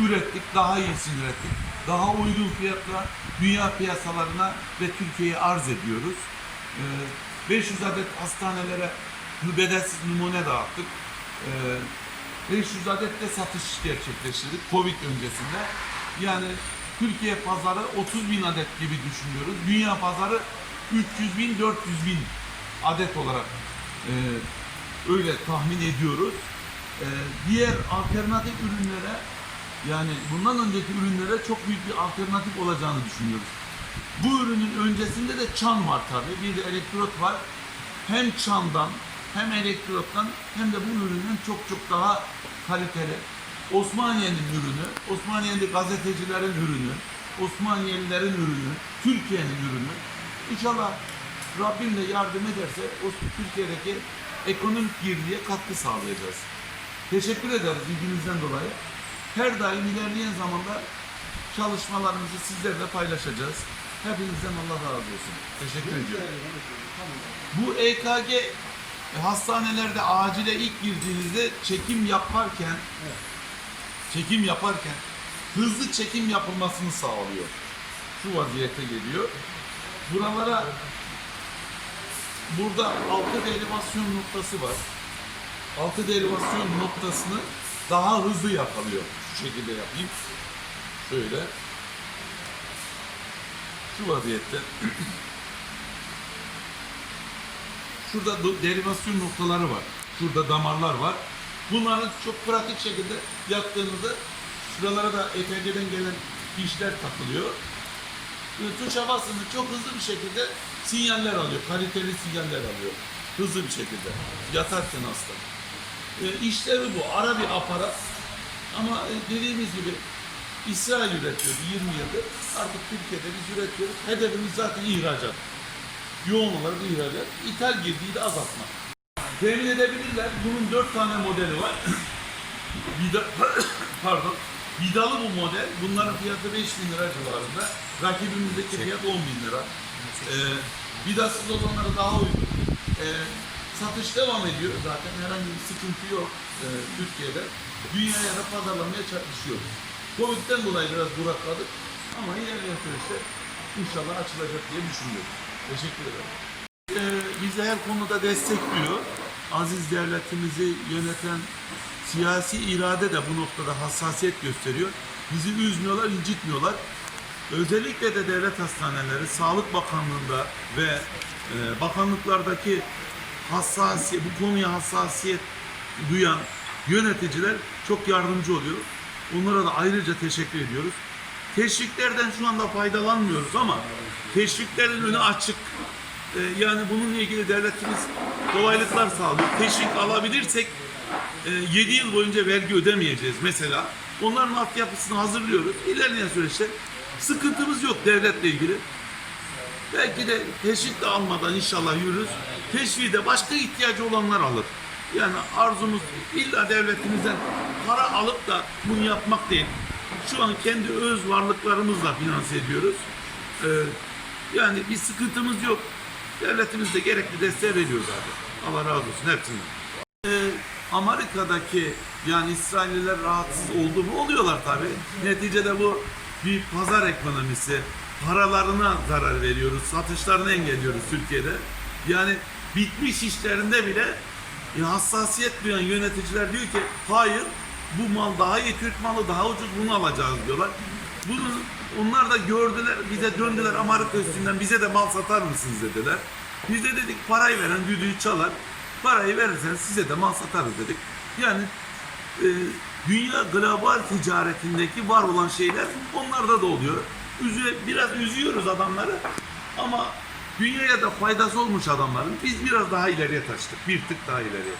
ürettik, daha iyisini ürettik. Daha uygun fiyatla dünya piyasalarına ve Türkiye'ye arz ediyoruz. Ee, 500 adet hastanelere bedelsiz numune dağıttık. Ee, 500 adet de satış gerçekleştirdik Covid öncesinde. Yani Türkiye pazarı 30 bin adet gibi düşünüyoruz. Dünya pazarı 300 bin, 400 bin adet olarak e, öyle tahmin ediyoruz. E, diğer alternatif ürünlere yani bundan önceki ürünlere çok büyük bir alternatif olacağını düşünüyoruz. Bu ürünün öncesinde de çan var tabii. Bir de elektrot var. Hem çandan hem elektrottan hem de bu ürünün çok çok daha kaliteli. Osmaniye'nin ürünü, Osmaniye'li gazetecilerin ürünü, Osmaniyelilerin ürünü, Türkiye'nin ürünü. İnşallah Rabbim de yardım ederse o Türkiye'deki ekonomik girdiye katkı sağlayacağız. Teşekkür ederiz ilginizden dolayı. Her daim ilerleyen zamanda çalışmalarımızı sizlerle paylaşacağız. Hepinizden Allah razı olsun. Teşekkür ediyorum. Bu EKG e, hastanelerde acile ilk girdiğinizde çekim yaparken çekim yaparken hızlı çekim yapılmasını sağlıyor. Şu vaziyete geliyor. Buralara burada altı derivasyon noktası var. Altı derivasyon noktasını daha hızlı yakalıyor. Şu şekilde yapayım. Şöyle. Şu vaziyette. Şurada derivasyon noktaları var. Şurada damarlar var. Bunları çok pratik şekilde yaptığınızda şuralara da EKG'den gelen fişler takılıyor. Tuşa basınca çok hızlı bir şekilde sinyaller alıyor. Kaliteli sinyaller alıyor. Hızlı bir şekilde. Yatarken hasta. E, işlevi bu. Ara bir aparat. Ama e, dediğimiz gibi İsrail üretiyordu 20 yıldır. Artık Türkiye'de biz üretiyoruz. Hedefimiz zaten ihracat. Yoğun olarak ihracat. İthal girdiği de azaltmak. Temin edebilirler. Bunun 4 tane modeli var. Vida, pardon. Vidalı bu model. Bunların fiyatı 5 bin lira civarında. Rakibimizdeki fiyat 10 bin lira. Ee, vidasız olanları daha uygun. Ee, satış devam ediyor zaten. Herhangi bir sıkıntı yok e, Türkiye'de. Dünyaya da pazarlamaya çalışıyoruz. Covid'den dolayı biraz durakladık. Ama ilerleyen süreçte inşallah açılacak diye düşünüyorum. Teşekkür ederim. Ee, bizi her konuda destekliyor. Aziz devletimizi yöneten siyasi irade de bu noktada hassasiyet gösteriyor. Bizi üzmüyorlar, incitmiyorlar. Özellikle de devlet hastaneleri, Sağlık Bakanlığı'nda ve e, bakanlıklardaki hassasiyet, bu konuya hassasiyet duyan yöneticiler çok yardımcı oluyor. Onlara da ayrıca teşekkür ediyoruz. Teşviklerden şu anda faydalanmıyoruz ama teşviklerin önü açık. Ee, yani bununla ilgili devletimiz kolaylıklar sağlıyor. Teşvik alabilirsek 7 yıl boyunca vergi ödemeyeceğiz mesela. Onların altyapısını hazırlıyoruz. İlerleyen süreçte sıkıntımız yok devletle ilgili. Belki de teşvik de almadan inşallah yürürüz. Teşviği de başka ihtiyacı olanlar alır. Yani arzumuz illa devletimizden para alıp da bunu yapmak değil. Şu an kendi öz varlıklarımızla finanse ediyoruz. Ee, yani bir sıkıntımız yok. Devletimiz de gerekli desteği veriyor zaten. Allah razı olsun hepsinden. Ee, Amerika'daki yani İsrailliler rahatsız oldu mu oluyorlar tabi. Neticede bu bir pazar ekonomisi. Paralarına zarar veriyoruz. Satışlarını engelliyoruz Türkiye'de. Yani bitmiş işlerinde bile e, hassasiyet duyan yöneticiler diyor ki hayır bu mal daha iyi Türk malı daha ucuz bunu alacağız diyorlar. Bunu onlar da gördüler bize döndüler Amerika üstünden bize de mal satar mısınız dediler. Biz de dedik parayı veren düdüğü çalar. Parayı verirsen size de mal satarız dedik. Yani e, dünya global ticaretindeki var olan şeyler onlarda da oluyor. Üzü, biraz üzüyoruz adamları ama dünyaya da faydası olmuş adamların. Biz biraz daha ileriye taştık. Bir tık daha ileriye.